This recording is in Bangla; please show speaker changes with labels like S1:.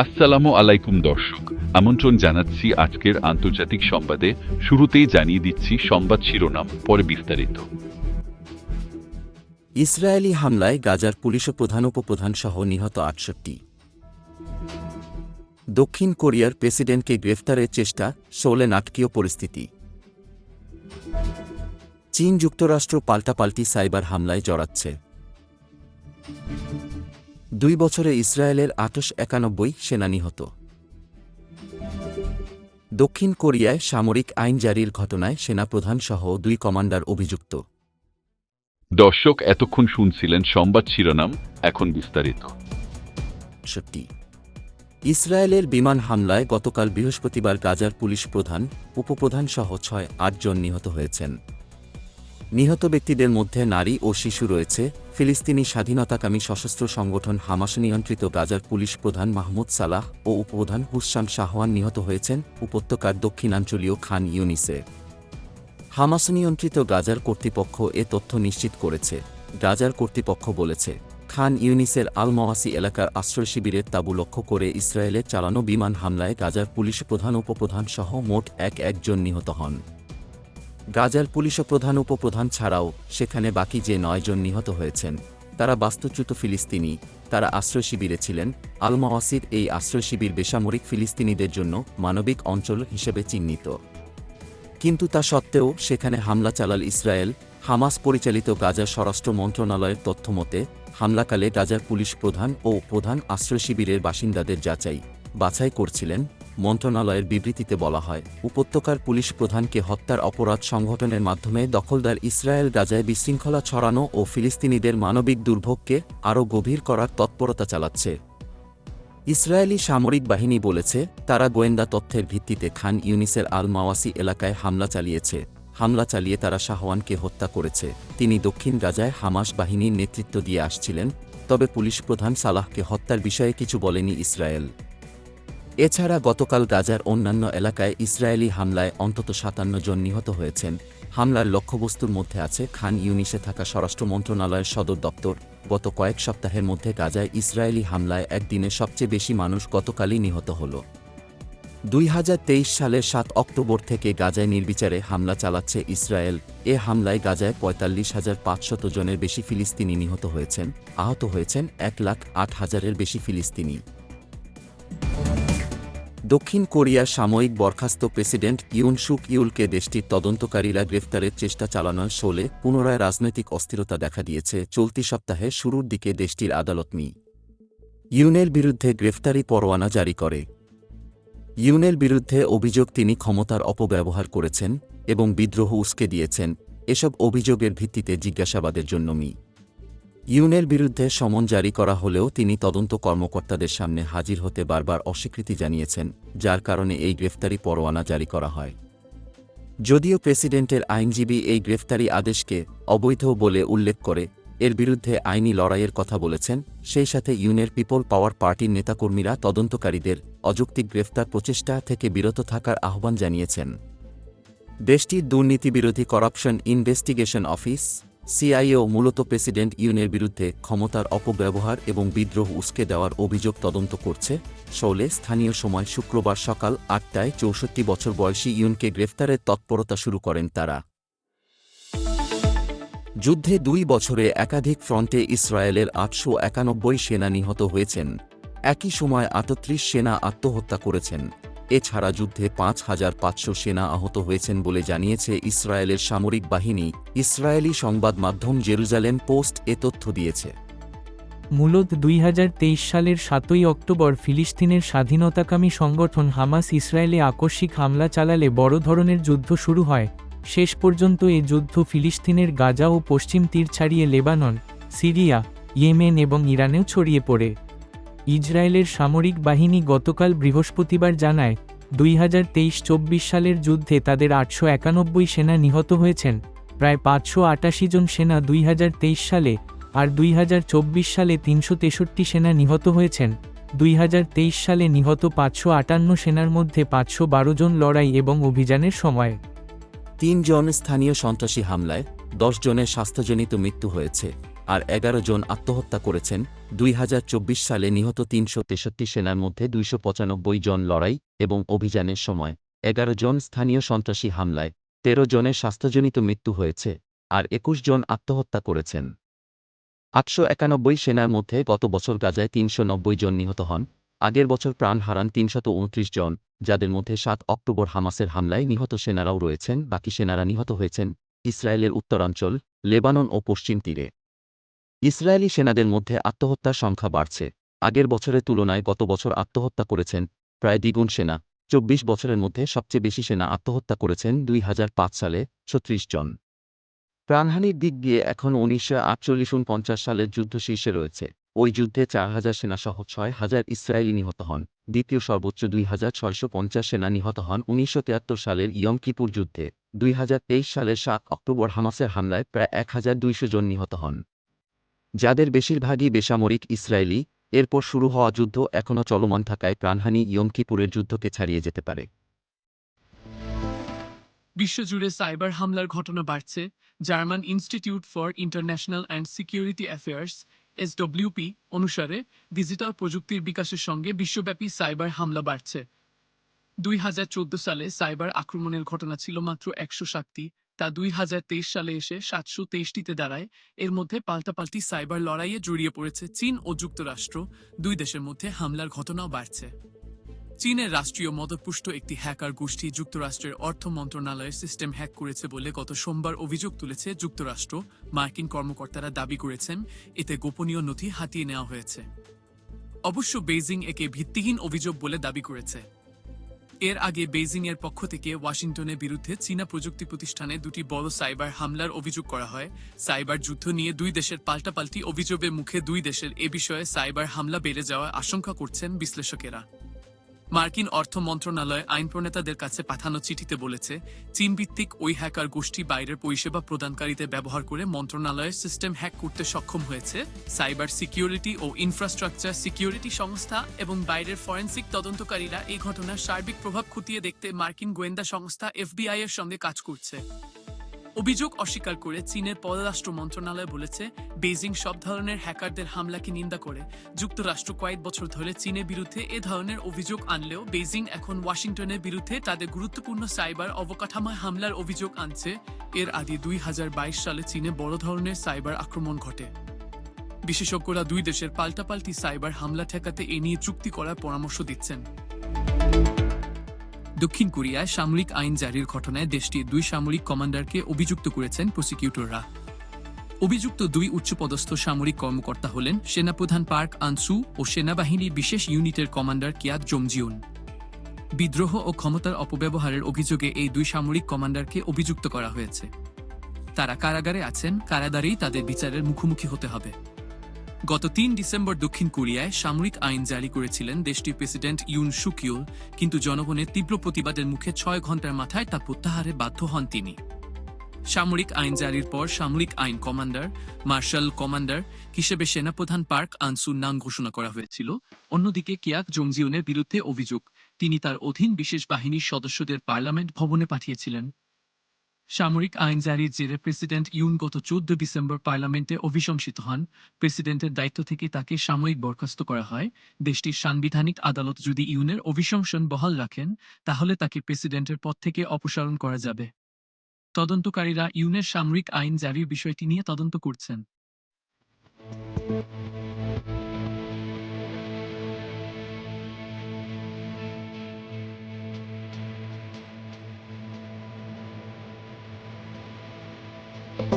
S1: আসসালামু আলাইকুম দর্শক, আমন্ত্রণ জানাচ্ছি আজকের আন্তর্জাতিক সংবাদে। শুরুতেই জানিয়ে দিচ্ছি সংবাদ শিরোনাম, পরে বিস্তারিত।
S2: ইসরায়েলি হামলায় গাজার পুলিশ প্রধান উপপ্রধান সহ নিহত আটষট্টি। দক্ষিণ কোরিয়ার প্রেসিডেন্টকে গ্রেফতারের চেষ্টা সোলে নাটকীয় পরিস্থিতি। চীন যুক্তরাষ্ট্র পাল্টাপাল্টি সাইবার হামলায় জড়াচ্ছে। দুই বছরে ইসরায়েলের আটশ একানব্বই সেনা নিহত। দক্ষিণ কোরিয়ায় সামরিক আইন জারির ঘটনায় সেনাপ্রধান সহ দুই কমান্ডার অভিযুক্ত।
S1: দর্শক এতক্ষণ শুনছিলেন সংবাদ শিরোনাম এখন বিস্তারিত।
S2: সত্যি। ইসরায়েলের বিমান হামলায় গতকাল বৃহস্পতিবার গাজার পুলিশ প্রধান উপপ্রধান সহ ছয় আটজন নিহত হয়েছেন। নিহত ব্যক্তিদের মধ্যে নারী ও শিশু রয়েছে ফিলিস্তিনি স্বাধীনতাকামী সশস্ত্র সংগঠন হামাস নিয়ন্ত্রিত গাজার পুলিশ প্রধান মাহমুদ সালাহ ও উপপ্রধান হুসান শাহওয়ান নিহত হয়েছেন উপত্যকার দক্ষিণাঞ্চলীয় খান ইউনিসে। হামাস নিয়ন্ত্রিত গাজার কর্তৃপক্ষ এ তথ্য নিশ্চিত করেছে। গাজার কর্তৃপক্ষ বলেছে, খান ইউনিসের আল মওয়াসি এলাকার আশ্রয় শিবিরের তাঁবু লক্ষ্য করে ইসরায়েলের চালানো বিমান হামলায় গাজার পুলিশ প্রধান, উপপ্রধান সহ মোট এক একজন নিহত হন। গাজার পুলিশ প্রধান উপপ্রধান ছাড়াও সেখানে বাকি যে নয়জন নিহত হয়েছেন, তারা বাস্তুচ্যুত ফিলিস্তিনি, তারা আশ্রয় শিবিরে ছিলেন। আল মওয়াসির এই আশ্রয় শিবির বেসামরিক ফিলিস্তিনিদের জন্য মানবিক অঞ্চল হিসেবে চিহ্নিত। কিন্তু তা সত্ত্বেও সেখানে হামলা চালাল ইসরায়েল, হামাস পরিচালিত গাজার স্বরাষ্ট্র মন্ত্রণালয়ের তথ্যমতে হামলাকালে গাজার পুলিশ প্রধান ও প্রধান আশ্রয় শিবিরের বাসিন্দাদের যাচাই বাছাই করছিলেন। মন্ত্রণালয়ের বিবৃতিতে বলা হয়, উপত্যকার পুলিশ প্রধানকে হত্যার অপরাধ সংগঠনের মাধ্যমে দখলদার ইসরায়েল গাজায় বিশৃঙ্খলা ছড়ানো ও ফিলিস্তিনিদের মানবিক দুর্ভোগকে আরও গভীর করার তৎপরতা চালাচ্ছে। ইসরায়েলি সামরিক বাহিনী বলেছে, তারা গোয়েন্দা তথ্যের ভিত্তিতে খান ইউনিসের আল মাওয়াসি এলাকায় হামলা চালিয়েছে। হামলা চালিয়ে তারা শাহওয়ানকে হত্যা করেছে। তিনি দক্ষিণ গাজায় হামাস বাহিনীর নেতৃত্ব দিয়ে আসছিলেন, তবে পুলিশ প্রধান সালাহকে হত্যার বিষয়ে কিছু বলেনি ইসরায়েল। এছাড়া গতকাল গাজার অন্যান্য এলাকায় ইসরায়েলি হামলায় অন্তত সাতান্ন জন নিহত হয়েছেন। হামলার লক্ষ্যবস্তুর মধ্যে আছে খান ইউনিসে থাকা স্বরাষ্ট্র মন্ত্রণালয়ের সদর দপ্তর। গত কয়েক সপ্তাহের মধ্যে গাজায় ইসরায়েলি হামলায় একদিনে সবচেয়ে বেশি মানুষ গতকালই নিহত হল। দুই হাজার তেইশ সালের সাত অক্টোবর থেকে গাজায় নির্বিচারে হামলা চালাচ্ছে ইসরায়েল। এ হামলায় গাজায় পঁয়তাল্লিশ হাজার পাঁচশত জনের বেশি ফিলিস্তিনি নিহত হয়েছেন। আহত হয়েছেন এক লাখ আট হাজারের বেশি ফিলিস্তিনি। দক্ষিণ কোরিয়ার সাময়িক বরখাস্ত প্রেসিডেন্ট ইউন সুক ইউলকে দেশটির তদন্তকারীরা গ্রেফতারের চেষ্টা চালানোর শোলে পুনরায় রাজনৈতিক অস্থিরতা দেখা দিয়েছে চলতি সপ্তাহে শুরুর দিকে দেশটির আদালত মি। ইউনের বিরুদ্ধে গ্রেফতারি পরোয়ানা জারি করে। ইউনের বিরুদ্ধে অভিযোগ তিনি ক্ষমতার অপব্যবহার করেছেন এবং বিদ্রোহ উস্কে দিয়েছেন। এসব অভিযোগের ভিত্তিতে জিজ্ঞাসাবাদের জন্য মি। ইউনের বিরুদ্ধে সমন জারি করা হলেও তিনি তদন্ত কর্মকর্তাদের সামনে হাজির হতে বারবার অস্বীকৃতি জানিয়েছেন, যার কারণে এই গ্রেফতারি পরোয়ানা জারি করা হয়। যদিও প্রেসিডেন্টের আইনজীবী এই গ্রেফতারি আদেশকে অবৈধ বলে উল্লেখ করে, এর বিরুদ্ধে আইনি লড়াইয়ের কথা বলেছেন, সেই সাথে ইউনের পিপল পাওয়ার পার্টির নেতাকর্মীরা তদন্তকারীদের অযৌক্তিক গ্রেফতার প্রচেষ্টা থেকে বিরত থাকার আহ্বান জানিয়েছেন। দেশটির দুর্নীতিবিরোধী করাপশন ইনভেস্টিগেশন অফিস সিআইও মূলত প্রেসিডেন্ট ইউনের বিরুদ্ধে ক্ষমতার অপব্যবহার এবং বিদ্রোহ উস্কে দেওয়ার অভিযোগ তদন্ত করছে। শোলে স্থানীয় সময় শুক্রবার সকাল আটটায় চৌষট্টি বছর বয়সী ইউনকে গ্রেফতারের তৎপরতা শুরু করেন তারা। যুদ্ধে দুই বছরে একাধিক ফ্রন্টে ইসরায়েলের আটশো একানব্বই সেনা নিহত হয়েছেন। একই সময় আটত্রিশ সেনা আত্মহত্যা করেছেন। এছাড়া যুদ্ধে পাঁচ হাজার পাঁচশো সেনা আহত হয়েছেন বলে জানিয়েছে ইসরায়েলের সামরিক বাহিনী। ইসরায়েলি সংবাদ মাধ্যম জেরুজালেম পোস্ট এ তথ্য দিয়েছে।
S3: মূলত দুই হাজার তেইশ সালের সাতই অক্টোবর ফিলিস্তিনের স্বাধীনতাকামী সংগঠন হামাস ইসরায়েলে আকস্মিক হামলা চালালে বড় ধরনের যুদ্ধ শুরু হয়। শেষ পর্যন্ত এ যুদ্ধ ফিলিস্তিনের গাজা ও পশ্চিম তীর ছাড়িয়ে লেবানন, সিরিয়া, ইয়েমেন এবং ইরানেও ছড়িয়ে পড়ে। ইসরায়েলের সামরিক বাহিনী গতকাল বৃহস্পতিবার জানায়, দুই হাজার তেইশ চব্বিশ সালের যুদ্ধে তাদের আটশো একানব্বই সেনা নিহত হয়েছেন, প্রায় পাঁচশো আটাশি জন সেনা দুই হাজার তেইশ সালে আর দুই হাজার চব্বিশ সালে তিনশো তেষট্টি সেনা নিহত হয়েছেন, দুই হাজার তেইশ সালে নিহত পাঁচশো আটান্ন সেনার মধ্যে পাঁচশো বারো জন লড়াই এবং অভিযানের সময়।
S2: তিনজন স্থানীয় সন্ত্রাসী হামলায় দশ জনের স্বাস্থ্যজনিত মৃত্যু হয়েছে আর এগারো জন আত্মহত্যা করেছেন দুই হাজার চব্বিশ সালে নিহত তিনশো তেষট্টি সেনার মধ্যে দুইশো পঁচানব্বই জন লড়াই এবং অভিযানের সময় এগারো জন স্থানীয় সন্ত্রাসী হামলায়, তেরো জনের স্বাস্থ্যজনিত মৃত্যু হয়েছে আর একুশ জন আত্মহত্যা করেছেন। আটশো একানব্বই সেনার মধ্যে গত বছর গাজায় তিনশো নব্বই জন নিহত হন, আগের বছর প্রাণ হারান তিনশত উনত্রিশ জন, যাদের মধ্যে সাত অক্টোবর হামাসের হামলায় নিহত সেনারাও রয়েছেন, বাকি সেনারা নিহত হয়েছেন ইসরায়েলের উত্তরাঞ্চল, লেবানন ও পশ্চিম তীরে। ইসরায়েলি সেনাদের মধ্যে আত্মহত্যার সংখ্যা বাড়ছে। আগের বছরের তুলনায় গত বছর আত্মহত্যা করেছেন প্রায় দ্বিগুণ সেনা। চব্বিশ বছরের মধ্যে সবচেয়ে বেশি সেনা আত্মহত্যা করেছেন দুই হাজার পাঁচ সালে ছত্রিশ জন। প্রাণহানির দিক দিয়ে এখন উনিশশো আটচল্লিশ উনপঞ্চাশ সালের যুদ্ধ শীর্ষে রয়েছে। ওই যুদ্ধে চার হাজার সেনাসহ ছয় হাজার ইসরায়েলি নিহত হন। দ্বিতীয় সর্বোচ্চ দুই হাজার ছয়শো পঞ্চাশ সেনা নিহত হন উনিশশো তিয়াত্তর সালের ইয়ম কিপুর যুদ্ধে। দুই হাজার তেইশ সালের সাত অক্টোবর হামাসের হামলায় প্রায় এক হাজার দুইশো জন নিহত হন। যাদের বেশিরভাগই বেসামরিক ইসরায়েলি, এরপর শুরু হওয়া যুদ্ধ এখনও চলমান থাকায় প্রাণহানি ইয়ম কিপুরের যুদ্ধকে ছাড়িয়ে যেতে পারে।
S4: বিশ্বজুড়ে সাইবার হামলার ঘটনা বাড়ছে। German Institute for International and Security Affairs SWP অনুসারে ডিজিটাল প্রযুক্তির বিকাশের সঙ্গে বিশ্বব্যাপী সাইবার হামলা বাড়ছে। দুই হাজার চোদ্দ সালে সাইবার আক্রমণের ঘটনা ছিল মাত্র একশো সাতটি। তা দুই হাজার তেইশ সালে এসে সাতশো তেইশটিতে দাঁড়ায়। এর মধ্যে পাল্টাপাল্টি সাইবার লড়াইয়ে জড়িয়ে পড়েছে চীন ও যুক্তরাষ্ট্র। দুই দেশের মধ্যে হামলার ঘটনাও বাড়ছে। চীনের রাষ্ট্রীয় মদতপুষ্ট একটি হ্যাকার গোষ্ঠী যুক্তরাষ্ট্রের অর্থ মন্ত্রণালয়ের সিস্টেম হ্যাক করেছে বলে গত সোমবার অভিযোগ তুলেছে যুক্তরাষ্ট্র। মার্কিন কর্মকর্তারা দাবি করেছেন, এতে গোপনীয় নথি হাতিয়ে নেওয়া হয়েছে। অবশ্য বেইজিং একে ভিত্তিহীন অভিযোগ বলে দাবি করেছে। এর আগে বেইজিংয়ের পক্ষ থেকে ওয়াশিংটনের বিরুদ্ধে চীনা প্রযুক্তি প্রতিষ্ঠানে দুটি বড় সাইবার হামলার অভিযোগ করা হয়। সাইবার যুদ্ধ নিয়ে দুই দেশের পাল্টাপাল্টি অভিযোগের মুখে দুই দেশের এ বিষয়ে সাইবার হামলা বেড়ে যাওয়ার আশঙ্কা করছেন বিশ্লেষকেরা। মার্কিন অর্থ মন্ত্রণালয় আইন প্রণেতাদের কাছে পাঠানো চিঠিতে বলেছে চীন ভিত্তিক ওই হ্যাকার গোষ্ঠী বাইরের পরিষেবা প্রদানকারীদের ব্যবহার করে মন্ত্রণালয়ের সিস্টেম হ্যাক করতে সক্ষম হয়েছে। সাইবার সিকিউরিটি ও ইনফ্রাস্ট্রাকচার সিকিউরিটি সংস্থা এবং বাইরের ফরেন্সিক তদন্তকারীরা এই ঘটনার সার্বিক প্রভাব খতিয়ে দেখতে মার্কিন গোয়েন্দা সংস্থা এফবিআই এর সঙ্গে কাজ করছে। অভিযোগ অস্বীকার করে চীনের পররাষ্ট্র মন্ত্রণালয় বলেছে বেজিং সব ধরনের হ্যাকারদের হামলাকে নিন্দা করে। যুক্তরাষ্ট্র কয়েক বছর ধরে চীনের বিরুদ্ধে এ ধরনের অভিযোগ আনলেও বেজিং এখন ওয়াশিংটনের বিরুদ্ধে তাদের গুরুত্বপূর্ণ সাইবার অবকাঠামোয় হামলার অভিযোগ আনছে। এর আগে দুই হাজার বাইশ সালে চীনে বড় ধরনের সাইবার আক্রমণ ঘটে। বিশেষজ্ঞরা দুই দেশের পাল্টাপাল্টি সাইবার হামলা ঠেকাতে এ নিয়ে চুক্তি করার পরামর্শ দিচ্ছেন। দক্ষিণ কোরিয়ায় সামরিক আইন জারির ঘটনায় দেশটির দুই সামরিক কমান্ডারকে অভিযুক্ত করেছেন প্রসিকিউটররা। অভিযুক্ত দুই উচ্চপদস্থ সামরিক কর্মকর্তা হলেন সেনাপ্রধান পার্ক আনসু ও সেনাবাহিনীর বিশেষ ইউনিটের কমান্ডার কিয়াত জমজিউন। বিদ্রোহ ও ক্ষমতার অপব্যবহারের অভিযোগে এই দুই সামরিক কমান্ডারকে অভিযুক্ত করা হয়েছে। তারা কারাগারে আছেন, কারাগারেই তাদের বিচারের মুখোমুখি হতে হবে। গত তিন ডিসেম্বর দক্ষিণ কোরিয়ায় সামরিক আইন জারি করেছিলেন দেশটির প্রেসিডেন্ট ইউন সুকিউল কিন্তু জনগণের তীব্র প্রতিবাদের মুখে ছয় ঘণ্টার মাথায় তা প্রত্যাহারে বাধ্য হন তিনি। সামরিক আইন জারির পর সামরিক আইন কমান্ডার, মার্শাল কমান্ডার হিসেবে সেনাপ্রধান পার্ক আনসুর নাম ঘোষণা করা হয়েছিল। অন্যদিকে কিয়াক জংজিউনের বিরুদ্ধে অভিযোগ, তিনি তার অধীন বিশেষ বাহিনীর সদস্যদের পার্লামেন্ট ভবনে পাঠিয়েছিলেন। সামরিক আইন জারির জেরে প্রেসিডেন্ট ইউন গত চোদ্দ ডিসেম্বর পার্লামেন্টে অভিশংসিত হন। প্রেসিডেন্টের দায়িত্ব থেকে তাকে সাময়িক বরখাস্ত করা হয়। দেশটির সাংবিধানিক আদালত যদি ইউনের অভিশংসন বহাল রাখেন, তাহলে তাকে প্রেসিডেন্টের পদ থেকে অপসারণ করা যাবে। তদন্তকারীরা ইউনের সামরিক আইন জারির বিষয়টি নিয়ে তদন্ত করছেন।